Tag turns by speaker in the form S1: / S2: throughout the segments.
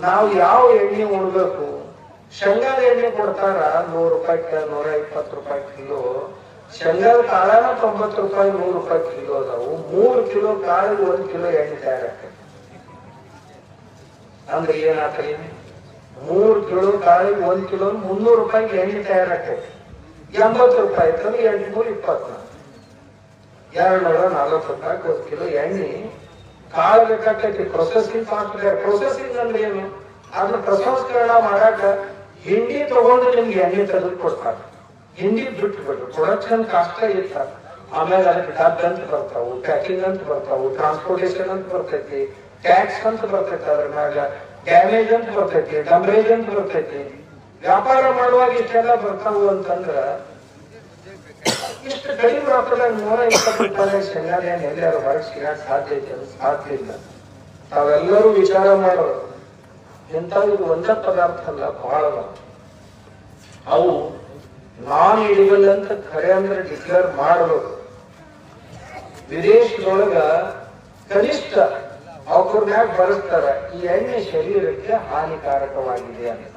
S1: ನಾವು ಯಾವ ಎಣ್ಣೆ ಉಣ್ಬೇಕು? ಶೇಂಗಾದ ಎಣ್ಣೆ ಕೊಡ್ತಾರ, ನೂರು ರೂಪಾಯಿ ನೂರ ಇಪ್ಪತ್ತು ರೂಪಾಯಿ ಕಿಲೋ. ಶೇಂಗಾದ ಕಾಳನ ತೊಂಬತ್ತು ರೂಪಾಯಿ, ನೂರು ರೂಪಾಯಿ ಕಿಲೋ ಅದಾವು. ಮೂರು ಕಿಲೋ ಕಾಳಿಗೆ ಒಂದ್ ಕಿಲೋ ಎಣ್ಣೆ ತಯಾರಾಗ್ತದೆ. ಅಂದ್ರೆ ಏನಾಗ್ತದೆ? ಮೂರು ಕಿಲೋ ಕಾಳಿಗೆ ಒಂದ್ ಕಿಲೋ ಮುನ್ನೂರು ರೂಪಾಯಿಗೆ ಎಣ್ಣೆ ತಯಾರಾಗ್ತದೆ. ಎಂಬತ್ತು ರೂಪಾಯಿ ಅಂತಂದ್ರೆ ಎಂಟುನೂರ ಇಪ್ಪತ್ನಾಲ್ಕು. ಎರಡು ನೂರ ನಲ್ವತ್ತು ರೂಪಾಯಿ ಒಂದು ಕಿಲೋ ಎಣ್ಣೆ ಕಾಳು ಬೇಕಾಗ್ತೈತಿ ಪ್ರೊಸೆಸಿಂಗ್ ಮಾಡ್ತಿದ್ದಾರೆ ಪ್ರೊಸೆಸಿಂಗ್ ಅಂದ್ರೆ ಏನು? ಅದನ್ನ ಪ್ರಸಂಸ್ಕರಣ ಮಾಡಾಕ ಹಿಂಡಿ ತಗೊಂಡು ನಿಮ್ಗೆ ಎಣ್ಣೆ ತೆಗೆದು ಕೊಡ್ತಾರೆ. ಹಿಂಡಿ ಬಿಟ್ಟು ಬಿಟ್ಟು ಪ್ರೊಡಕ್ಷನ್ ಕಾಸ್ಟ್ ಇರ್ತಾರೆ ಆಮೇಲೆ ಅದಕ್ಕೆ ಡಬ್ ಅಂತ ಬರ್ತಾವು ಪ್ಯಾಕಿಂಗ್ ಅಂತ ಬರ್ತಾವು ಟ್ರಾನ್ಸ್ಪೋರ್ಟೇಷನ್ ಅಂತ ಬರ್ತೈತಿ ಟ್ಯಾಕ್ಸ್ ಅಂತ ಬರ್ತೈತಿ ಅದ್ರ ಮ್ಯಾಗ ಡ್ಯಾಮೇಜ್ ಅಂತ ಬರ್ತೈತಿ ಡಂಬ್ರೇಜ್ ಅಂತ ಬರ್ತೈತಿ. ವ್ಯಾಪಾರ ಮಾಡುವಾಗ ಇಷ್ಟೆಲ್ಲ ಬರ್ತಾವು ಅಂತಂದ್ರ ಇಷ್ಟು ಕಡಿಮೆ ರೊಕ್ಕದಾಗ ನೂರ ಇಪ್ಪತ್ತು ರೂಪಾಯಿ ಶೇಂಗಾದ ಎಲ್ಲರೂ ಹೊರಗೆ ಸಾಧ್ಯ ಐತೆ ಸಾಧ್ಯ ಇಲ್ಲ ತಾವೆಲ್ಲರೂ ವಿಚಾರ ಮಾಡೋರು. ಇದು ಒಂದ ಪದಾರ್ಥ ಅಲ್ಲ, ಬಹಳ. ಅವು ನಾನ್ ಇಡಿಬಲ್ ಅಂತ ಖರೆ ಅಂದ್ರೆ ಡಿಕ್ಲೇರ್ ಮಾಡಬೇಕು. ವಿದೇಶದೊಳಗ ಕನಿಷ್ಠ ಮ್ಯಾಗ ಬರೆಸ್ತಾರ, ಈ ಎಣ್ಣೆ ಶರೀರಕ್ಕೆ ಹಾನಿಕಾರಕವಾಗಿದೆ ಅಂತ.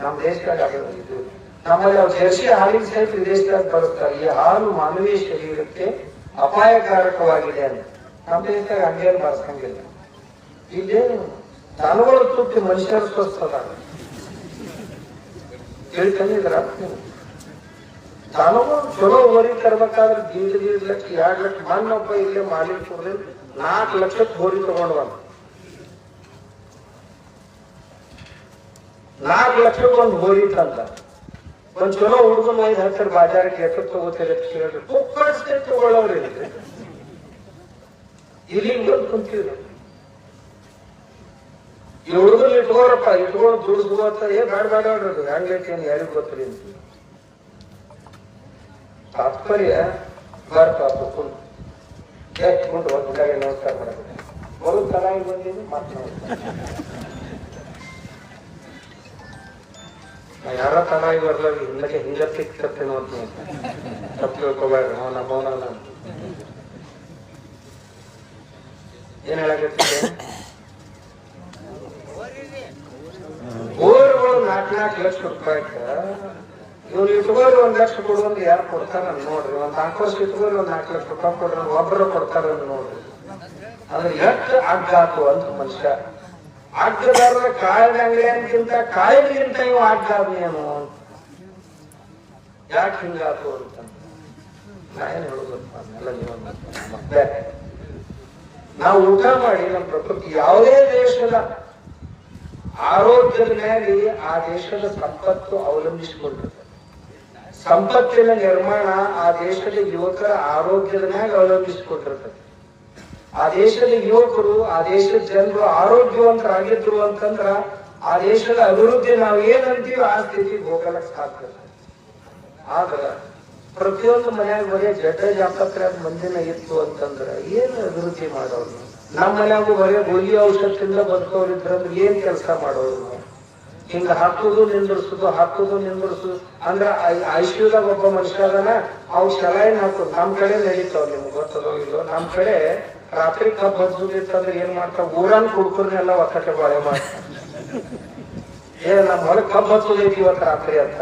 S1: ನಮ್ಮ ದೇಶದಾಗ ಅದು ಇದು. ನಮ್ಮಲ್ಲಿ ಅವ್ರು ಜರ್ಸಿ ಹಾಲಿನ ಸಹಿತ ವಿದೇಶದಾಗ ಬರುತ್ತಾರೆ ಈ ಹಾಲು ಮಾನವೀಯ ಶರೀರಕ್ಕೆ ಅಪಾಯಕಾರಕವಾಗಿದೆ ಅಂತ. ನಮ್ಮ ದೇಶದಾಗ ಹಂಗೇನು ಬರ್ಸಂಗಿಲ್ಲ ಇದೇನು ದನಗಳು ತುಟ್ಟಿ ಮನುಷ್ಯರ ಸ್ವಸ್ಥ ಅದಾರ ತಿಳ್ಕೊಂಡಿದ್ರ ದನಗಳು ಚಲೋ ಹೋರಿ ತರ್ಬೇಕಾದ್ರೆ ದೀಡ್ ದೀಡ್ ಲಕ್ಷ ಎರಡ್ ಲಕ್ಷ ಮಣ್ಣೊಬ್ಬ ಇಲ್ಲೇ ಮಾಲಿಕ್ ನಾಲ್ಕು ಲಕ್ಷಕ್ಕೆ ಹೋರಿ ತಗೊಂಡ್ ಬಂದ ನಾಲ್ಕು ಲಕ್ಷಕ್ಕೊಂದು ಹೋರಿ ತಂದ. ಒಂದ್ ಚಲೋ ಹುಡುಗನ ಐದು ಹತ್ತಿರ ಬಾಜಾರಕ್ಕೆ ಎಷ್ಟು ತಗೋತೀರಿ ಅಂತ ತಗೊಳ್ಳೋರು ಇಲ್ರಿ. ಇಲ್ಲಿ ಬಂದು ಕುಂತೀವಿ ಈ ಹುಡುಗರು ಇಟ್ಕೋರಪ್ಪ ಇಟ್ಕೊಂಡು ದುಡ್ದು ಅಂತ ಏ ಬೇಡ ಬೇಡ ನೋಡ್ರಿ ಹೆಂಗೈತಿ ಏನು ಯಾರಿಗ್ ಗೊತ್ತಿರಿ ಅಂತ. ತಾತ್ಪರ್ಯ ಬರ್ತ ಕುಂತು ಎಷ್ಟು ಕುಂತು ಒಂದು ಗುಡ್ಡಾಗೆ ನಮಸ್ಕಾರ ಮಾಡಬೇಕು ಬರು ಚೆನ್ನಾಗಿ ಯಾರ ಚೆನ್ನಾಗಿ ಬರ್ಲ ಹಿಂದಕ್ಕೆ ಹಿಂಗ ಸಿಕ್ತೇನೋ ಅಂತ ತಪ್ಪು ತಿಳ್ಕೊಬೇಡ್ರಿ ಅವನ ಮೌನ ಏನ್ ಹೇಳಕತ್ತಿದ್ದೆ ಗೋರುಗಳು ನಾಲ್ಕು ನಾಲ್ಕು ಲಕ್ಷ ರೂಪಾಯಿ ಇವ್ರು ಇಟ್ಕೊಂಡು ಒಂದ್ ಲಕ್ಷ ಕೊಡುವಂತ ಯಾರು ಕೊಡ್ತಾರ ನೋಡ್ರಿ. ಒಂದ್ ನಾಲ್ಕು ವರ್ಷ ಇಟ್ಕೊಂಡು ಒಂದ್ ನಾಲ್ಕು ಲಕ್ಷ ರೂಪಾಯಿ ಕೊಡ್ರಿ ಒಬ್ಬರು ಕೊಡ್ತಾರ ನೋಡ್ರಿ. ಅಂದ್ರೆ ಎಷ್ಟು ಅಗ್ಗಾತು ಅಂತ ಮನುಷ್ಯ. ಅಗ್ಗದಾರ ಕಾಯಿಲೆ ಅಂಗಡಿಯನ್ಕಿಂತ ಕಾಯಿಲೆಗಿಂತ ಇವು ಏನು? ಅಂತ ಯಾಕೆ ಹಿಂಗಾತು ಅಂತ. ನಾ ಏನ್ ಹೇಳುದಪ್ಪ? ಎಲ್ಲ ನೀವು ಮತ್ತೆ. ನಾವು ಊಟ ಮಾಡಿ ನಮ್ಮ ಪ್ರಕೃತಿ ಯಾವುದೇ ದೇಶದ ಆರೋಗ್ಯದ ಮೇಲೆ ಆ ದೇಶದ ಸಂಪತ್ತು ಅವಲಂಬಿಸಿಕೊಂಡಿರ್ತದೆ. ಸಂಪತ್ತಿನ ನಿರ್ಮಾಣ ಆ ದೇಶದ ಯುವಕರ ಆರೋಗ್ಯದ ಮ್ಯಾಗ ಅವಲಂಬಿಸಿಕೊಂಡಿರ್ತದೆ. ಆ ದೇಶದ ಯುವಕರು, ಆ ದೇಶದ ಜನರು ಆರೋಗ್ಯವಂತರಾಗಿದ್ರು ಅಂತಂದ್ರ ಆ ದೇಶದ ಅಭಿವೃದ್ಧಿ ನಾವು ಏನಂತೀವಿ ಆ ಸ್ಥಿತಿಗೆ ಹೋಗಲಕ್ ಸಾಧ್ಯ. ಆದ್ರ ಪ್ರತಿಯೊಂದು ಮನ್ಯಾಗ ಬರೀ ಜಡ್ಡ ಜಾಪತ್ರೆ ಮಂದಿನ ಇತ್ತು ಅಂತಂದ್ರ ಏನು ಅಭಿವೃದ್ಧಿ ಮಾಡೋರು? ನಮ್ಮ ಮನ್ಯಾಗೂ ಬರೀ ಗೋಲಿ ಔಷಧದಿಂದ ಬದುಕೋರು ಇದ್ರಂದ್ರೆ ಏನ್ ಕೆಲಸ ಮಾಡೋರು? ಹಿಂಗ ಹಾಕುದು ನಿಂದ್ರಿಸುದು ಹಾಕುದು ನಿಂದ್ರಿಸುದು. ಅಂದ್ರ ಐಶ್ವರ್ಯದಾಗ ಒಬ್ಬ ಮನುಷ್ಯ ಅದನ, ಅವ್ ಚಲಾಯಿನ ಹಾಕುದು. ನಮ್ ಕಡೆ ನಡೀತಾವ್ ನಿಮ್ಗೆ ಗೊತ್ತದೋ ಇಲ್ಲೋ ನಮ್ ಕಡೆ ರಾತ್ರಿ ಕಬ್ಬ್ ಹಚ್ಚುದಿತ್ತಂದ್ರೆ ಏನ್ ಮಾಡ್ತಾವ? ಊರನ್ ಕುಡ್ಕರ್ನೆಲ್ಲ ಒತ್ತಟೆ ಬಾಳೆ ಮಾಡ್ತಾರ ಏ, ನಮ್ ಹೊಲಕ್ ಕಬ್ಬು ಹಚ್ಚುದೈತಿ ಇವತ್ತು ರಾತ್ರಿ ಅಂತ.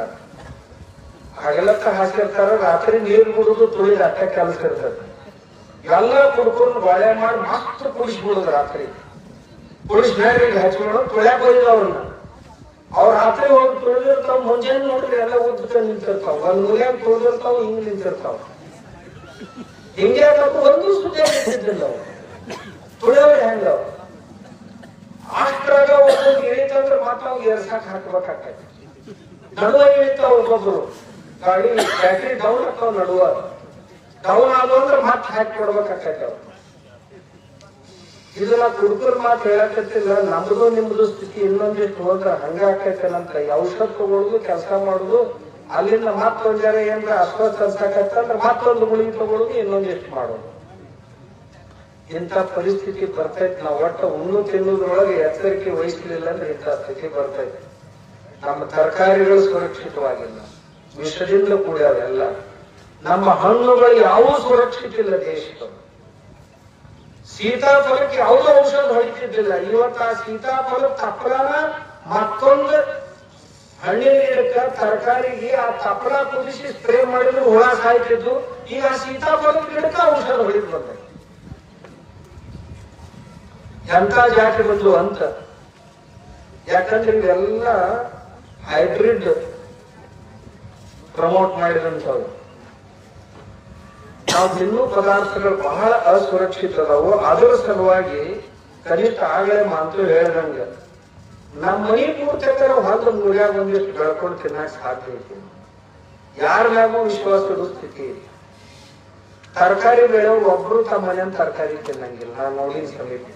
S1: ಹಗಲಕ್ಕ ಹಾಕಿರ್ತಾರ, ರಾತ್ರಿ ನೀರ್ ಕುಡುದು ತುಳಿದ ಅಟ್ಟ ಕೆಲಸ ಇರ್ತದೆ. ಎಲ್ಲ ಕುಡ್ಕೊಂಡು ಬಾಳೆ ಮಾಡಿ ಮಾತ್ರ ಕುಡಿಸ್ಬಿಡುದು ರಾತ್ರಿ. ಕುಡಿಸ್ ಮೇಲೆ ಹಚ್ಕೊಂಡು ತುಳ್ಯಾಕ ಹೋಯ್ದು ಅವ್ರನ್ನ. ಅವ್ರ ರಾತ್ರಿ ಹೋಗಿ ತುಳಿದಿರ್ತಾವ, ಮುಂಜಾನೆ ನೋಡ್ರಿ ಎಲ್ಲ ಉದ್ದ ನಿಂತಿರ್ತಾವ. ಒಂದ್ ಮೂಲ್ಯಾಗ ತುಳಿದಿರ್ತಾವ ಹಿಂಗ್ ನಿಂತಿರ್ತಾವ. ಹಿಂಗೆ ಆಗಬೇಕು ಒಂದು ಸುದ್ದಿ ನಿಂತಿದ್ದಿಲ್ಲ ನಾವು ತುಳಿಯೋರು ಹೆಂಗ? ಅಷ್ಟ್ರಾಗ ಒಬ್ಬೊಂದು ಇಳಿತಂದ್ರೆ ಮತ್ತೆ ಅವ್ಗೆ ಎರ್ಸಾಕ್ ಹಾಕ್ಬೇಕಾಗ್ತೈತಿ ನಡುವ ಇಳಿತಾವ ಒಬ್ಬೊಬ್ರು. ಗಾಡಿ ಬ್ಯಾಟ್ರಿ ಡೌನ್ ಆಗ್ತಾವ ನಡುವ? ಡೌನ್ ಆದವು ಅಂದ್ರೆ ಮತ್ತೆ ಹಾಕಿ ಕೊಡ್ಬೇಕಾಗ್ತೈತಿ ಇದನ್ನ ಕುಡುಕರ್ ಮಾತು ಹೇಳಕತ್ತಿಲ್ಲ ನಮ್ದು ನಿಮ್ದು ಸ್ಥಿತಿ ಇನ್ನೊಂದಿಷ್ಟು ಹೋದ್ರ ಹಂಗ ಅಂತ ಈ ಔಷಧ ತಗೊಳುದು, ಕೆಲಸ ಮಾಡುದು ಅಲ್ಲಿಂದ ಮತ್ತೊಂದ್ ಜನ ಏನ್ರ ಅಸ್ವಸ್ಥ ಅನ್ಸಕತ್ತಂದ್ರ ಮತ್ತೊಂದು ಗುಳಿಗೆ ತಗೊಳ್ಳೋದು ಇನ್ನೊಂದಿಷ್ಟು ಮಾಡೋದು. ಇಂಥ ಪರಿಸ್ಥಿತಿ ಬರ್ತೈತಿ. ನಾವು ಒಟ್ಟು ಉಣ್ಣು ತಿನ್ನುವುದ್ರೊಳಗೆ ಎಚ್ಚರಿಕೆ ವಹಿಸಲಿಲ್ಲ ಅಂದ್ರೆ ಇಂಥ ಸ್ಥಿತಿ ಬರ್ತೈತಿ. ನಮ್ಮ ತರಕಾರಿಗಳು ಸುರಕ್ಷಿತವಾಗಿಲ್ಲ. ವಿಷದಿಂದ ಕೂಡ್ಯಾವೆಲ್ಲ ನಮ್ಮ ಹಣ್ಣುಗಳು ಯಾವೂ ಸುರಕ್ಷಿತ ಇಲ್ಲ ದೇಶದ ಸೀತಾಫಲಕ್ಕೆ ಯಾವುದೋ ಔಷಧ ಹೊಡಿತಿದ್ದಿಲ್ಲ. ಇವತ್ತು ಆ ಸೀತಾಫಲ ತಪ್ಪಲನ ಮತ್ತೊಂದು ಹಣ್ಣಿನ ಗಿಡಕ್ಕ ತರಕಾರಿಗೆ ಆ ತಪ್ಪಲ ಕುದಿಸಿ ಸ್ಪ್ರೇ ಮಾಡಿದ್ರು ಹುಳ ಸಾಯ್ತಿದ್ದು ಈಗ ಆ ಸೀತಾಫಲ ಗಿಡಕ್ಕ ಔಷಧ ಹೊಡಿದ್ ಬಂದ. ಎಂತ ಜಾತಿ ಬಂದು ಅಂತ. ಯಾಕಂದ್ರೆ ಇವೆಲ್ಲ ಹೈಬ್ರಿಡ್ ಪ್ರಮೋಟ್ ಮಾಡಿದಂಥವು. ನಾವು ಇನ್ನೂ ಪದಾರ್ಥಗಳು ಬಹಳ ಅಸುರಕ್ಷಿತ ಅದಾವು ಅದರ ಸಲುವಾಗಿ ಕನಿಷ್ಠ ಆಗಲೇ ಮಾತು ಹೇಳ್ದಂಗ. ನಮ್ಮ ಮನಿ ಪೂರ್ತಿಕರ ಹೊಲದ ಮುರಿಯಾಗ ಒಂದಿಷ್ಟು ಬೆಳ್ಕೊಂಡು ತಿನ್ನಕ್ ಸಾಧ್ಯ ಐತಿ. ಯಾರ ಮ್ಯಾಗೂ ವಿಶ್ವಾಸ ಇಡೋ ಸ್ಥಿತಿ ತರಕಾರಿ ಬೆಳೆಯವ್ರು ಒಬ್ರು ತಮ್ಮ ಮನೆಯ ತರಕಾರಿ ತಿನ್ನಂಗಿಲ್ಲ. ನಾನು ನೋಡಿನ ಸಮೀಪ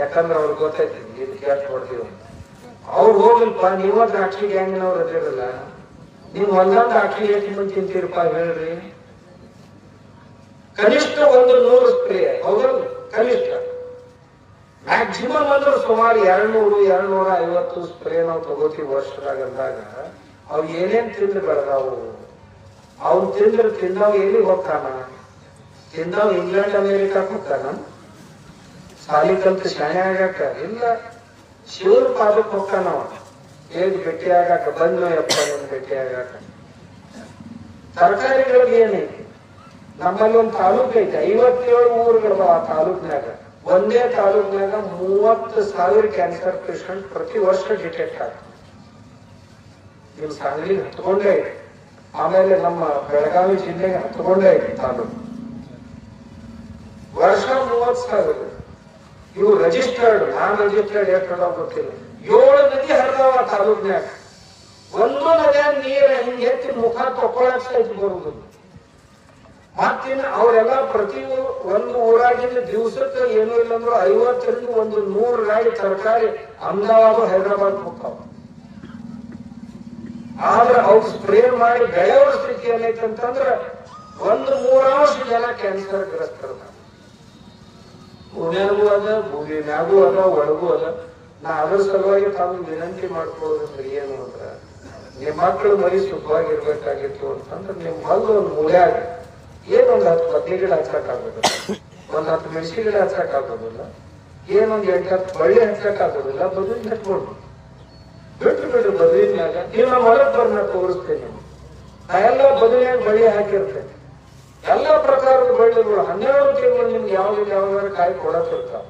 S1: ಯಾಕಂದ್ರೆ ಅವ್ರಿಗೆ ಗೊತ್ತೈತಿ ಇದು ಕೊಡ್ತೀವಿ ಅಂತ ಅವ್ರು ಹೋಗಿಲ್ಪ ನೀವ ದ್ರಾಕ್ಷಿ ಗ್ಯಾಂಗಿನವ್ರು ಅದಿರಲ್ಲ. ನೀವು ಒಂದೊಂದು ದ್ರಾಕ್ಷಿ ಎಷ್ಟು ಮಂದಿ ತಿಂತೀರಪ್ಪ ಹೇಳ್ರಿ. ಕನಿಷ್ಠ ಒಂದು ನೂರು ಸ್ಪ್ರೇ. ಹೌದಲ್ಲ ಕನಿಷ್ಠ. ಮ್ಯಾಕ್ಸಿಮಮ್ ಅಂದ್ರೆ ಸುಮಾರು ಎರಡ್ನೂರು, ಎರಡ್ನೂರ ಐವತ್ತು ಸ್ಪ್ರೇ ನಾವು ತಗೋತೀವಿ ವರ್ಷದಾಗ ಅಂದಾಗ ಅವ್ ಏನೇನ್ ತಿಂದು ಬೆಳೆದಾವು? ಅವ್ನು ತಿಂದ್ರೆ ತಿಂದವ್ ಎಲ್ಲಿ ಹೋಗ್ತಾನ? ತಿಂದವ್ ಇಂಗ್ಲೆಂಡ್, ಅಮೇರಿಕಾಕ್ ಹೋಗ್ತಾನ? ಸಾಲಿ ಕಲ್ತು ಶಾಣೆ ಆಗಾಕ? ಇಲ್ಲ, ಶಿವರ ಪಾದಕ್ಕೆ ಅವ ಹೇಗ್ ಭೇಟಿ ಆಗಾಕ? ಬಂದ್ನೋ ಯಪ್ಪ ನಿನ್ ಭೇಟಿ ಆಗಾಕ? ತರಕಾರಿಗಳಿಗೆ ಏನೈತಿ ನಮ್ಮಲ್ಲಿ ಒಂದು ತಾಲೂಕ್ ಐತೆ, ಐವತ್ತೇಳು ಊರುಗಳು ಆ ತಾಲೂಕ್ನಾಗ ಒಂದೇ ತಾಲೂಕಿನಾಗ ಮೂವತ್ತು ಸಾವಿರ ಕ್ಯಾನ್ಸರ್ ಪೇಷಂಟ್ ಪ್ರತಿ ವರ್ಷ ಡಿಟೆಕ್ಟ್ ಆಗ್ತದೆ. ನಿಮ್ ಸಾಂಗ್ಲಿ ಹತ್ಕೊಂಡೇ ಇದೆ. ಆಮೇಲೆ ನಮ್ಮ ಬೆಳಗಾವಿ ಜಿಲ್ಲೆಗೆ ಹತ್ಕೊಂಡೇ ಇದೆ ತಾಲೂಕು. ವರ್ಷ ಮೂವತ್ತು ಸಾವಿರ. ಇವು ರಿಜಿಸ್ಟರ್ಡ್ ನಾನ್ ರಿಜಿಸ್ಟರ್ಡ್ ಎಷ್ಟು ಗೊತ್ತಿಲ್ಲ. ಏಳು ನದಿ ಹರಿದಾವ ತಾಲೂಕಿನಾಗ ಒಂದು ನದಿಯ ನೀರು ಹಿಂಗೆ ಎತ್ತಿ ಮುಖ ತಕೊಳಕ್ ಸಹಿತ ಮತ್ತಿನ್ನು ಅವರೆಲ್ಲ ಪ್ರತಿ ಒಂದು ಊರಾಗಿಂದ ದಿವಸಕ್ಕೆ ಏನೂ ಇಲ್ಲ ಅಂದ್ರೆ ಐವತ್ತರಿಂದ ಒಂದು ನೂರು ಗಾಡಿ ತರಕಾರಿ ಅಹಮದಾಬಾದ್, ಹೈದರಾಬಾದ್ ಹೋಗ್ತಾವ ಆದ್ರೆ ಅವ್ರು ಸ್ಪ್ರೇ ಮಾಡಿ ಬೆಳೆಯೋ ಸ್ಥಿತಿ ಏನೈತೆ ಅಂತಂದ್ರ ಒಂದು ಮೂರಾಂಶ ಜನ ಕ್ಯಾನ್ಸರ್ ಗ್ರಸ್ತರದ ಭೂಮಿಯಾಗೂ ಅದ ಭೂಮಿ ಮ್ಯಾಗೂ ಅದ, ಒಳಗೂ ಅದ. ನಾ ಅದ್ರ ಸಲುವಾಗಿ ತಾವು ವಿನಂತಿ ಮಾಡ್ಕೊಳ್ಳೋದಂದ್ರೆ ಏನು ಅಂದ್ರೆ, ನಿಮ್ಮ ಮಕ್ಕಳು ಮರಿ ಸುಖವಾಗಿರ್ಬೇಕಾಗಿತ್ತು ಅಂತಂದ್ರೆ ನಿಮ್ ಮಗು ಒಂದು ಮೂಲ್ಯಾಗ ಏನೊಂದ್ ಹತ್ತು ಬದ್ನಿ ಗಿಡ ಹಚ್ಚಕ್ ಆಗೋದಿಲ್ಲ ಒಂದ್ ಹತ್ತು ಮೆಣಸಿ ಗಿಡ ಹಚ್ಚಕ್ ಆಗೋದಿಲ್ಲ ಏನೊಂದ್ ಎಂಟು ಹತ್ತು ಬಳ್ಳಿ ಆಗೋದಿಲ್ಲ ಬದುವಿನ ಹಚ್ಕೊಂಡು ಬಿಟ್ಟು ಬಿಡ್ರಿ ಬದುವಿನ ಮ್ಯಾಗ ನೀವು ನಮ್ಮ ಹೊರಗ್ ಬರ್ನ ತೋರಿಸ್ತೇನೆ ನಾ ಎಲ್ಲ ಬದುವಿನಾಗ ಬಳ್ಳಿ ಹಾಕಿರ್ತೇನೆ. ಎಲ್ಲ ಪ್ರಕಾರದ ಬಳ್ಳಿಗಳು ಹನ್ನೆರಡು ತಿಂಗಳು ನಿಮ್ಗೆ ಯಾವ್ದು ಯಾವ್ದಾರ ಕಾಯಿ ಕೊಡಕ್ಕಿರ್ತಾವ.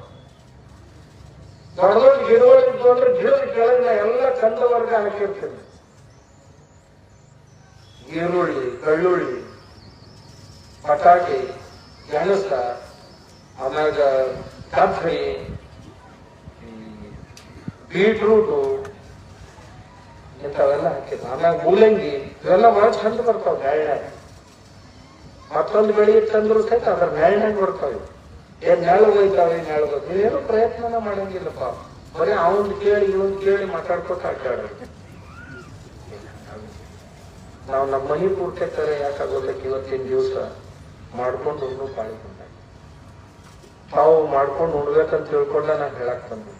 S1: ದೊಡ್ಡ ದೊಡ್ಡ ಗಿಡಗಳು ಇದ್ದು ಅಂದ್ರೆ ಗಿಡದ ಕೆಳಗೆ ನಾ ಎಲ್ಲ ಕಂದ ವರ್ಗ ಹಾಕಿರ್ತೇನೆ. ಈರುಳ್ಳಿ ಬೆಳ್ಳುಳ್ಳಿ ಬಟಾಟೆ ಗೆಣಸ, ಆಮ್ಯಾಗ ಕಬ್ಬರಿ ಬೀಟ್ರೂಟು, ಇಂಥವೆಲ್ಲ ಹಾಕಿದ್ರು ಆಮ್ಯಾಗ ಮೂಲಂಗಿ, ಇವೆಲ್ಲ ಭಾಳ ಚಂದ ಬರ್ತಾವ ಬ್ಯಾಳ್ಯಾಗ ಮತ್ತೊಂದು ಬೆಳೆ ಇತ್ತಂದ್ರು ಸಹಿತ ಅದ್ರ ನೆಳ್ನಾಗ ಬರ್ತಾವೆ ಏನ್ ನೆಳ ಹೋಯ್ತಾವೆ ನೆಳ ನೀವೇನು ಪ್ರಯತ್ನನ ಮಾಡಂಗಿಲ್ಲಪ್ಪ. ಬರೀ ಅವನ್ ಕೇಳಿ ಇವನ್ ಕೇಳಿ ಮಾತಾಡ್ಕೊತ ಅಡ್ಡಾಡೋದು ನಾವು ನಮ್ಮ ಮನೆ ಪೂರ್ತಿ ತರ ಯಾಕಾಗೋದಕ್ಕೆ ಇವತ್ತಿನ ದಿವಸ? ಮಾಡ್ಕೊಂಡು ಉಣ್ಣು ಬಂದ ತಾವು ಮಾಡ್ಕೊಂಡು ಉಣ್ಬೇಕಂತ ತಿಳ್ಕೊಂಡ ನಾನು ಹೇಳಕ್ ಬಂದೆ.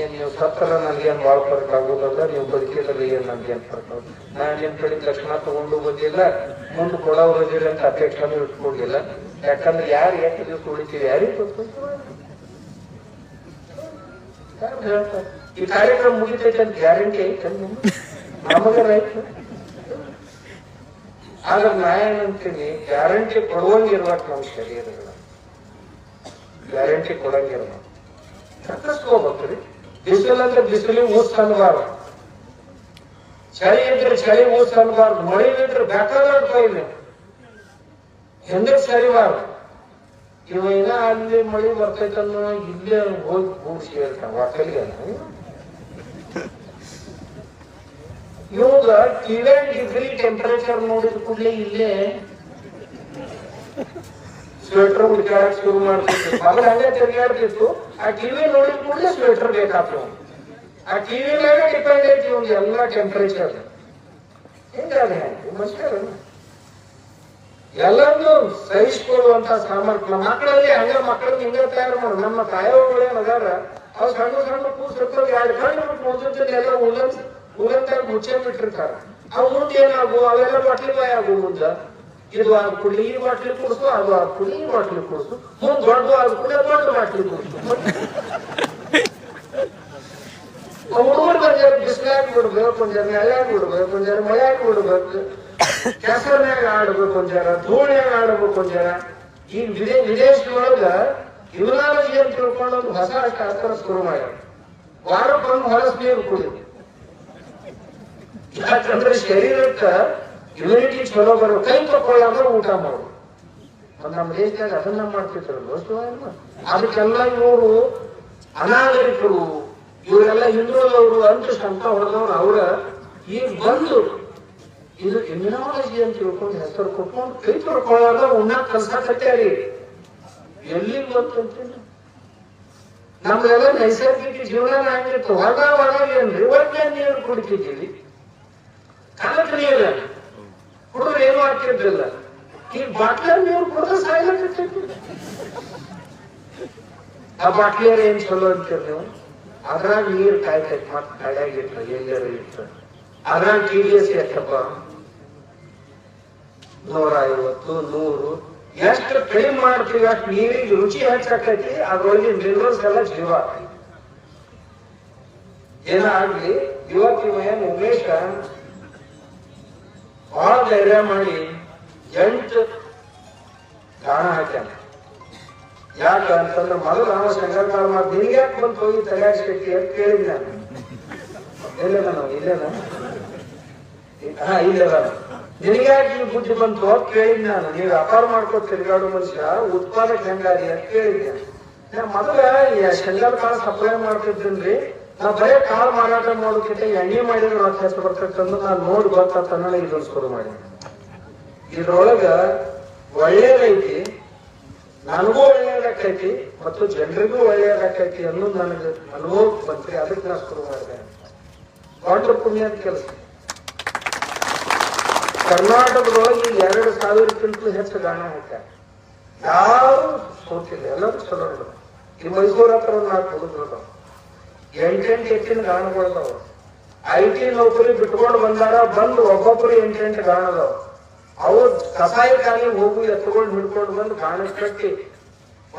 S1: ಏನ್ ನೀವು ಸತ್ತರ ನನ್ಗೇನ್ ಬಾಳ್ ಫರ್ಕ್ ಆಗೋದಲ್ಲ, ನೀವು ಬದುಕಿದ್ರೆ ಏನ್ ನನ್ಗೇನ್ ಫರ್ಕ್ ಆಗೋದು? ನಾ ನಿಮ್ ಕಡೆ ತಕ್ಷಣ ತಗೊಂಡು ಬಂದಿಲ್ಲ, ಮುಂದೆ ಕೊಡೋರು ಇದ್ದೀರಿ ಅಂತ ಅಪೇಕ್ಷೆನೂ ಇಟ್ಕೊಂಡಿಲ್ಲ. ಯಾಕಂದ್ರೆ ಯಾರು ಎಷ್ಟು ದಿವಸ ಉಳಿತೀವಿ ಯಾರಿಗೆ ಈ ಕಾರ್ಯಕ್ರಮ ಮುಗಿತೈತೆ ಅಂತ ಗ್ಯಾರಂಟಿ ಐತೆ ನಿಮ್ಗೆ ನಮಗ ರೈತ ಆದ್ರೆ ನಾ ಏನಂತೀನಿ ಗ್ಯಾರಂಟಿ ಕೊಡುವಂಗಿರ್ಬೇಕು ನಮ್ಮ ಶರೀರಗಳ. ಗ್ಯಾರಂಟಿ ಕೊಡಂಗಿರ್ಬೇಕು. ತಪ್ಪಿಸ್ಕೋಬೇಕ್ರಿ. ಬಿಸಿಲು ಅಂದ್ರೆ ಬಿಸಿಲಿಗೆ ಊಸ್ ಅನ್ಬಾರ್ದು. ಚಳಿ ಇದ್ರೆ ಚಳಿ ಊಸ್ ಅನ್ಬಾರ್ದು. ಮಳೆ ಇದ್ರೆ ಬೇಕಾದ ಇಲ್ಲ. ಹೆಂದ್ರೆ ಸರಿಬಾರ್ದು ಇವ ಏನ ಅಲ್ಲಿ ಮಳಿ ಬರ್ತೈತನ್ನೋ ಇಲ್ಲೇ ಹೋಗಿ ಕೂಡ್ಸಿ ಹೇಳ್ತಾನೆ ವಾಕಲಿಗೆ ಇವಾಗ ಟ್ವೆಲ್ ಡಿಗ್ರಿ ಟೆಂಪರೇಚರ್ ನೋಡಿದ ಕೂಡಲೇ ಇಲ್ಲೇ ಸ್ವೆಟರ್ ಹುಡ್ಕಾಡಕ್ ಶುರು ಮಾಡ್ತಿತ್ತು. ಮೊದಲು ಹಂಗೆ ತಿರುಗಾಡ್ತಿತ್ತು ಆ ಟಿವಿ ನೋಡಿದ ಕೂಡಲೇ ಸ್ವೆಟರ್ ಬೇಕಾಗ್ತವ ಆ ಟಿವಿ ಮೇಲೆ ಡಿಪೆಂಡ್ ಐತಿ ಒಂದು ಎಲ್ಲ ಟೆಂಪರೇಚರ್ ಹಿಂಗಾದ ಹೆಂಗೆ ಮನುಷ್ಯರು ಎಲ್ಲರನ್ನೂ ಸಹಿಸಿಕೊಳ್ಳುವಂತ ಸಾಮರ್ಥ್ಯ. ಮಕ್ಕಳಲ್ಲಿ ಹಂಗ ಮಕ್ಕಳನ್ನ ಹಿಂಗ ತಯಾರು ಮಾಡು. ನಮ್ಮ ತಾಯವ್ಗಳೇನ್ ಅದಾರ. ಅವ್ ಸಣ್ಣ ಸಣ್ಣ ಕೂಸ್ ಇರ್ತವೆ ಎರಡು ಕಣ್ಣು ಬಿಟ್ಟು ಎಲ್ಲಾ ಎಲ್ಲ ಉಲ್ಲನ್ ಉಲ್ಲಂತಾಗ ಮುಚ್ಚೆ ಬಿಟ್ಟಿರ್ತಾರ. ಅವ್ ಮುಂದೆ ಏನಾಗು, ಅವೆಲ್ಲ ಬಾಟ್ಲಿ ಬಾಯ್ ಆಗು ಮುಂದ. ಇದು ಆದ ಕೂಡಲೇ ಈ ಬಾಟ್ಲಿ ಕುಡಿಸು, ಅದು ಆದ ಕೂಡಲೇ ಬಾಟ್ಲಿ ಕುಡಿಸು. ಮುಂದ್ ದೊಡ್ಡ ಆದ ಕೂಡಲೇ ದೊಡ್ಡ ಬಾಟ್ಲಿ ಕುಡಿಸು. ಹುಡುಗರು ಬಂದ ಬಿಸಿಲಾಗಿ ಬಿಡ್ಬೇಕು, ಒಂಜಾರ ನೆಳಾಗಿ ಬಿಡ್ಬೇಕು, ಒಂಜಾರ ಮಳೆಯಾಗಿ ಬಿಡ್ಬೇಕು. ಕೆಸರ್ನ್ಯಾಗ ಆಡ್ಬೇಕು ಒಂಜಾರ, ಧೂಳ್ನ್ಯಾಗ ಆಡ್ಬೇಕು ಒಂಜಾರ. ಈಗ ವಿದೇ, ವಿದೇಶದೊಳಗ ಇಮ್ಯುನಾಲಜಿ ಅಂತ ತಿಳ್ಕೊಂಡು ಒಂದು ಹೊಸ ಶಾಸ್ತ್ರ ಶುರು ಮಾಡ್ಯಾರ. ವಾರಕ್ಕೊಂದು ಹೊಲಸ್ ನೀರು ಕುಡಿ ಯಾಕಂದ್ರೆ ಶರೀರಕ್ಕೆ ಇಮ್ಯುನಿಟಿ ಚಲೋ ಬರೋ ಕೈ ತಕೊಳ್ಳಾದ್ರೆ ಊಟ ಮಾಡು ನಮ್ಮ ದೇಶದಾಗ ಅದನ್ನ ಮಾಡ್ತಿದ್ರು ಅದಕ್ಕೆಲ್ಲ ಇವರು ಅನಾಗರಿಕರು. ಇವರೆಲ್ಲ ಹಿಂದೂದವರು ಅಂತ ಸಂತ ಹೊಡೆದವ್ರು ಅವರ. ಈಗ ಬಂದು ಇದು ಇಮ್ಯುನಾಲಜಿ ಅಂತ ತಿಳ್ಕೊಂಡು ಹೆಸರು ಕೊಟ್ಕೊಂಡು ಕೈ ತೊಳ್ಕೊಳ್ಳಾಗ ಉಣ್ಣಾಕ್ ಕಲ್ಸಾಕತ್ಯಾರಿ ಎಲ್ಲಿ ಬಂತಂತೀನಿ ನಮ್ದೆಲ್ಲ ನೈಸರ್ಗಿಕ ಜೀವನ ಆಗಿತ್ತು ಹೊರಗ ಒಳಗೆ ಏನ್ರಿ ಒಳ್ಳೆ ನೀರು ಕುಡಿತಿದ್ದೀವಿ. ಕಾಲಕ್ಕೆ ನೀರು ಹುಡುಗರು ಏನು ಆಗ್ತಿರ್ಲಿಲ್ಲ ಈಗ ಬಾಟ್ಲ ನೀರು ಕುಡಿದ್ರೆ ಸಾಯ್ಲಕತ್ತೈತಿ ಆ ಬಾಟ್ಲಿಯರ್ ಏನ್ ಚಲೋ ಅಂತೀರಿ ನೀವು? ಅದ್ರಾಗ ನೀರ್ ಕಾಯ್ತೈತಿ ಮತ್ ಕಡೆಯಾಗಿರ್ತ ಎಲ್ಲಾರು ಇರ್ತ ಅದ್ರಾಗ ಟಿ ಡಿ ಎಸ್ ಎಷ್ಟಪ್ಪ ನೂರ ಐವತ್ತು ನೂರು. ಎಷ್ಟು ಕಡಿಮೆ ಮಾಡ್ತೀವಿ, ಅಷ್ಟು ನೀರಿಗೆ ರುಚಿ ಹೆಚ್ಚಾಕೈತಿ ಅದ್ರೊಳಗೆ ಮಿನರಲ್ಸ್ ಎಲ್ಲ ಜೀವ ಏನಾಗ್ಲಿ ಇವತ್ತು ಏನ್ ಉಮೇಶ ಬಹಳ ಧೈರ್ಯ ಮಾಡಿ ಎಂಟು ಗಾಣ ಹಾಕ್ಯಾನ. ಯಾಕ ಅಂತಂದ್ರೆ ಮೊದಲು ನಾವು ಶಂಕರಕಾಳ ಮಾಡಿ ನಿನ್ಗೆ ಯಾಕೆ ಬಂತು ಹೋಗಿ ತಯಾರಿಸ್ಬೇಕು ಅಂತ ಕೇಳಿದ್ ನಾನು. ಎಲ್ಲದ ನಾವು ಇಲ್ಲದ ಹಾ ಇಲ್ಲದ ನಿನಗೆ ಯಾಕೆ ನೀವು ಬುದ್ಧಿ ಬಂತು ಅಂತ ಕೇಳಿದ್ ನಾನು. ನೀವು ವ್ಯಾಪಾರ ಮಾಡ್ಕೋ ತಿರುಗಾಡೋ ಮನುಷ್ಯ, ಉತ್ಪಾದಕ ಹೆಂಗಾರಿ ಅಂತ ಕೇಳಿದ್ದೆ ಮೊದಲ ಶಂಗಲ್ ಕಾಳು ಸಪ್ಲೈ ಮಾಡ್ತಿದ್ದೀನ್ರಿ. ನಾ ಬರೇ ಕಾಳು ಮಾರಾಟ ಮಾಡೋದಕ್ಕಿಂತ ಎಣ್ಣೆ ಮಾಡಿದ್ರೆ ರೊಕ್ಕ ಬರ್ತೈತೆ ಬರ್ತೈತಂದು ನಾನು ನೋಡಿ ಬರ್ತ ತನ್ನ ಇದನ್ನ ಶುರು ಮಾಡಿ ಇದ್ರೊಳಗ ಒಳ್ಳೇದೈತಿ ನನಗೂ ಒಳ್ಳೇದಾಕೈತಿ ಮತ್ತು ಜನರಿಗೂ ಒಳ್ಳೇದಾಕೈತಿ ಅನ್ನೋದು ನನಗೆ ಅನುಭವ ಬಂತ್ರಿ ಅದಕ್ಕೆ ನಾ ಶುರು ಮಾಡಿದೆ. ದೊಡ್ಡ ಪುಣ್ಯದ ಕೆಲಸ. ಕರ್ನಾಟಕದೊಳಗೆ ಎರಡು ಸಾವಿರಕ್ಕಿಂತಲೂ ಹೆಚ್ಚು ಗಾಣ ಹಾಕ್ಯಾರ ಯಾರು ಸೋತಿಲ್ಲ, ಎಲ್ಲರೂ ಚಲೋ ಈ ಮೈಸೂರು ಹತ್ರ ಒಂದು ನಾಲ್ಕು ಹುಡುಗರು ಎಂಟೆಂಟು ಹೆಚ್ಚಿನ ಗಾಣಗಳದಾವ ಐ ಟಿ ನೌಕರಿ ಬಿಟ್ಕೊಂಡು ಬಂದಾರ, ಬಂದು ಒಬ್ಬೊಬ್ಬರು ಎಂಟೆಂಟು ಗಾಣದವ ಅವು ಕಸಾಯಿ ಖಾಲಿ ಹೋಗು ಎತ್ಕೊಂಡು ಹಿಡ್ಕೊಂಡು ಬಂದು ಗಾಣ ಕಟ್ಟಿ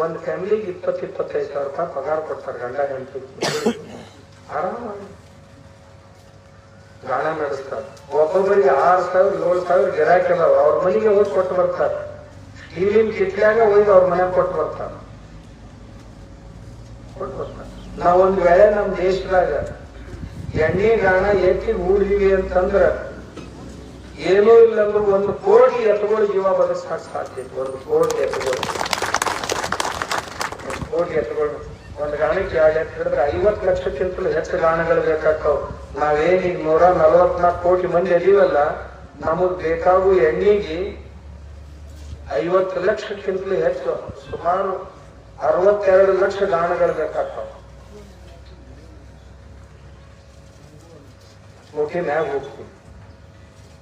S1: ಒಂದು ಫ್ಯಾಮಿಲಿಗೆ ಇಪ್ಪತ್ತು, ಇಪ್ಪತ್ತೈದು ಸಾವಿರ ರೂಪಾಯಿ ಪಗಾರ ಕೊಡ್ತಾರೆ, ಗಂಡ ಹೆಂಡತಿ. ಆರಾಮಾಗಿ ಗಾಣ ನಡೆಸ್ತಾರೆ. ಒಬ್ಬೊಬ್ಬರಿಗೆ ಆರು ಸಾವಿರ, ಏಳು ಸಾವಿರ ಗಿರಾಕಿ ಅದಾವ. ಅವ್ರ ಮನೆಗೆ ಹೋಗಿ ಕೊಟ್ಟು ಬರ್ತಾರೆ. ಸ್ಟೀಲಿನ ಕಿಟ್ಲಾಗ ಹೋಗಿ ಅವ್ರ ಮನೆಗೆ ಕೊಟ್ಟು ಬರ್ತಾರೆ. ಕೊಟ್ಟು ಬರ್ತಾರೆ. ನಾವೊಂದ್ ವೇಳೆ ನಮ್ಮ ದೇಶದಾಗ ಎಣ್ಣೆ, ಗಾಣ ಎತ್ತಿ ಹೂಡಿವಿ ಅಂತಂದ್ರ ಏನೂ ಇಲ್ಲ ಅಂದ್ರೆ ಒಂದು ಕೋಟಿ ಎತ್ತುಗಳು ಜೀವ ಬದಲಾಕ ಸಾಧ್ಯ. ಒಂದು ಕೋಟಿ ಎತ್ತುಗಳು. ಕೋಟಿ ಎತ್ತುಗಳು. ಒಂದ್ ಗಾಣಕ್ಕೆ ಎರಡು ಎತ್ತು ಹಿಡಿದ್ರೆ ಐವತ್ತು ಲಕ್ಷಕ್ಕಿಂತಲೂ ಹೆಚ್ಚು ಗಾಣಗಳು ನಾವೇನ್ ಈಗ ನೂರ ನಲವತ್ನಾಲ್ಕು ಕೋಟಿ ಮಂದಿ ಅದೀವಲ್ಲ ನಮಗ್ ಬೇಕಾಗುವ ಎಣ್ಣೆಗೆ ಐವತ್ತು ಲಕ್ಷಕ್ಕಿಂತಲೂ ಹೆಚ್ಚು, ಸುಮಾರು ಅರವತ್ತೆರಡು ಲಕ್ಷ ಗಾಣಗಳು ಬೇಕಾಗ್ತಾವ. ಕೋಟಿ ಮ್ಯಾಗ ಹೋಗ್ತೀವಿ.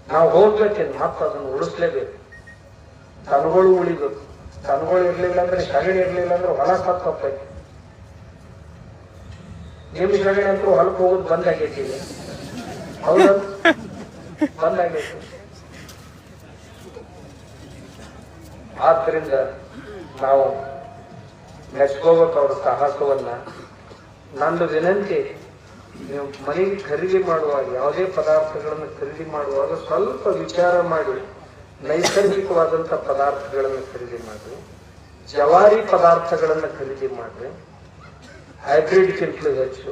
S1: ನಾವು ಹೋಗ್ಬೇಕೇನು, ಮತ್ತೆ ಅದನ್ನು ಉಳಿಸ್ಲೇಬೇಕು. ದನಗಳು ಉಳಿಬೇಕು. ದನಗಳು ಇರ್ಲಿಲ್ಲ ಅಂದ್ರೆ ಸಗಣಿ ಇರ್ಲಿಲ್ಲ ಅಂದ್ರೆ ಹೊಲ ಹೋಗ್ತೈತಿ ನಿಮ್ ಸಗಣಿ ಅಂತೂ ಹೊಲಕ್ಕೆ ಹೋಗೋದು ಬಂದ್ ಆಗೈತಿ ಹೌದಾ? ಬಂದ್ ಆಗೈತಿ. ಆದ್ರಿಂದ ನಾವು ಮೆಚ್ಕೋಬೇಕು ಅವ್ರ ಸಾಹಸವನ್ನ. ನಂದು ವಿನಂತಿ ನೀವು ಮನೆಗೆ ಖರೀದಿ ಮಾಡುವಾಗ, ಯಾವುದೇ ಪದಾರ್ಥಗಳನ್ನು ಖರೀದಿ ಮಾಡುವಾಗ ಸ್ವಲ್ಪ ವಿಚಾರ ಮಾಡಿ, ನೈಸರ್ಗಿಕವಾದಂಥ ಪದಾರ್ಥಗಳನ್ನು ಖರೀದಿ ಮಾಡಿ, ಜವಾರಿ ಪದಾರ್ಥಗಳನ್ನು ಖರೀದಿ ಮಾಡ್ರಿ ಹೈಬ್ರಿಡ್ಗಿಂತಲೂ ಹೆಚ್ಚು.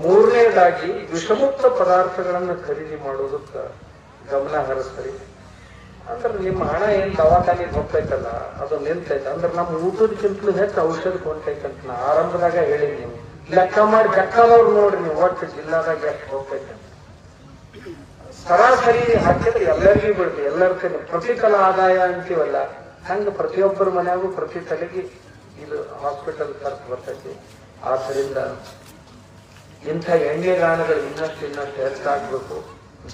S1: ಮೂರನೇದಾಗಿ, ವಿಷಮುಕ್ತ ಪದಾರ್ಥಗಳನ್ನು ಖರೀದಿ ಮಾಡುವುದಕ್ಕೆ ಗಮನ ಹರಿಸ್ರಿ. ಅಂದ್ರೆ ನಿಮ್ಮ ಹಣ ಏನು ದವಾಖಾನೆ ಹೋಗ್ತೈತಲ್ಲ, ಅದು ನಿಂತೈತೆ. ಅಂದ್ರೆ ನಮ್ಮ ಊಟದಕ್ಕಿಂತಲೂ ಹೆಚ್ಚು ಔಷಧ ಅಂತ ನಾ ಆರಂಭದಾಗ ಹೇಳಿ ಲೆಕ್ಕ ಮಾಡಿ ಬೆಕ್ಕದವ್ರು ನೋಡ್ರಿ ನೀವು ಒಟ್ಟು ಜಿಲ್ಲಾದಾಗ ಎಷ್ಟು ಹೋಗ್ತೈತೆ ಸರಾಸರಿ ಹಾಕಿದ್ರೆ ಎಲ್ಲರಿಗೂ ಬಿಡ್ರಿ ಎಲ್ಲರ ಕಡೆ ಪ್ರತಿ ತಲ ಆದಾಯ ಅಂತೀವಲ್ಲ, ಹಂಗೆ ಪ್ರತಿಯೊಬ್ಬರ ಮನೆಯಾಗೂ ಪ್ರತಿ ತಲೆಗೆ ಇದು ಹಾಸ್ಪಿಟಲ್ ಖರ್ಚು ಬರ್ತೈತಿ. ಆದ್ದರಿಂದ ಇಂಥ ಎಣ್ಣೆ ಗಾಣಗಳು ಇನ್ನಷ್ಟು ಇನ್ನಷ್ಟು ಹೆಚ್ಚಾಗಬೇಕು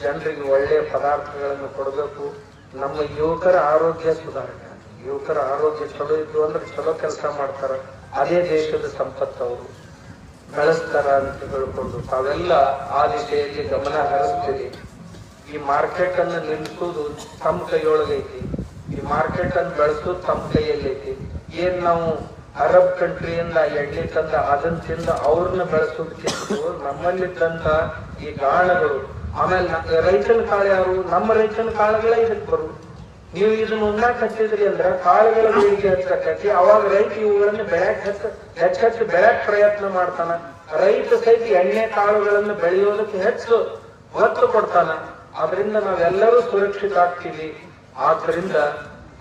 S1: ಜನರಿಗೆ ಒಳ್ಳೆಯ ಪದಾರ್ಥಗಳನ್ನು ಕೊಡಬೇಕು. ನಮ್ಮ ಯುವಕರ ಆರೋಗ್ಯ ಸುಧಾರಣೆ. ಯುವಕರ ಆರೋಗ್ಯ ಚಲೋ ಇದ್ದು ಅಂದ್ರೆ ಚಲೋ ಕೆಲಸ ಮಾಡ್ತಾರೆ. ಅದೇ ದೇಶದ ಸಂಪತ್ತು ಅವರು ಬೆಳೆಸ್ತಾರ ಅಂತ ಹೇಳ್ಕೊಂಡು ತಾವೆಲ್ಲ ಆ ದಿಶೆಯಲ್ಲಿ ಗಮನ ಹರಿಸ್ತೀರಿ. ಈ ಮಾರ್ಕೆಟ್ ಅನ್ನ ನಿಲ್ಲಿಸೋದು ತಮ್ಮ ಕೈಯೊಳಗೈತಿ ಈ ಮಾರ್ಕೆಟ್ ಅನ್ನು ಬೆಳೆಸೋದು ತಮ್ಮ ಕೈಯಲ್ಲೈತಿ ಏನ್ ನಾವು ಅರಬ್ ಕಂಟ್ರಿಯಿಂದ ಎಣ್ಣೆ ತಂದ ಅದನ್ನ ತಿಂದ ಅವ್ರನ್ನ ಬೆಳೆಸೋದಕ್ಕಿಂತ ತಂದ ಈ ಗಾಣಗಳು ಆಮೇಲೆ ರೈತನ ಕಾಳು ಯಾರು? ನಮ್ಮ ರೈತನ ಕಾಳುಗಳೇ ಇದಕ್ಕೆ ಬರು ನೀವು ಇದನ್ನ ಉಣ್ಣಾಕ್ ಹಚ್ಚಿದ್ರಿ ಅಂದ್ರ ಕಾಳುಗಳ ಬೇಡಿಕೆ ಹೆಚ್ಚಾಕತಿ ಅವಾಗ ರೈತ ಇವುಗಳನ್ನ ಬೆಳ್ಯಾಕ್ ಹೆಚ್ಚ ಹೆಚ್ಚು ಬೆಳಕ್ ಪ್ರಯತ್ನ ಮಾಡ್ತಾನ. ರೈತ ಸಹಿತ ಎಣ್ಣೆ ಕಾಳುಗಳನ್ನ ಬೆಳೆಯೋದಕ್ಕೆ ಹೆಚ್ಚು ಒತ್ತು ಕೊಡ್ತಾನ. ಅದರಿಂದ ನಾವೆಲ್ಲರೂ ಸುರಕ್ಷಿತ ಆಗ್ತೀವಿ. ಆದ್ರಿಂದ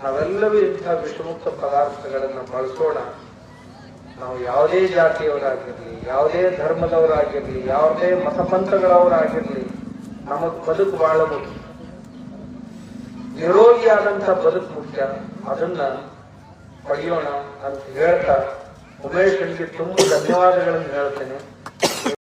S1: ನಾವೆಲ್ಲರೂ ಇಂಥ ವಿಷಮುಕ್ತ ಪದಾರ್ಥಗಳನ್ನ ಬಳಸೋಣ. ನಾವು ಯಾವುದೇ ಜಾತಿಯವರಾಗಿರ್ಲಿ, ಯಾವುದೇ ಧರ್ಮದವರಾಗಿರ್ಲಿ, ಯಾವುದೇ ಮತಪಂಥಗಳವರಾಗಿರ್ಲಿ, ನಮಗ್ ಬದುಕು ಬಹಳ ಮುಖ್ಯ ನಿರೋಗಿಯಾದಂತ ಬದುಕು ಮುಖ್ಯ. ಅದನ್ನ ಪಡೆಯೋಣ ಅಂತ ಹೇಳ್ತಾ ಉಮೇಶ್ ನಿಮಗೆ ತುಂಬ ಧನ್ಯವಾದಗಳನ್ನು ಹೇಳ್ತೇನೆ.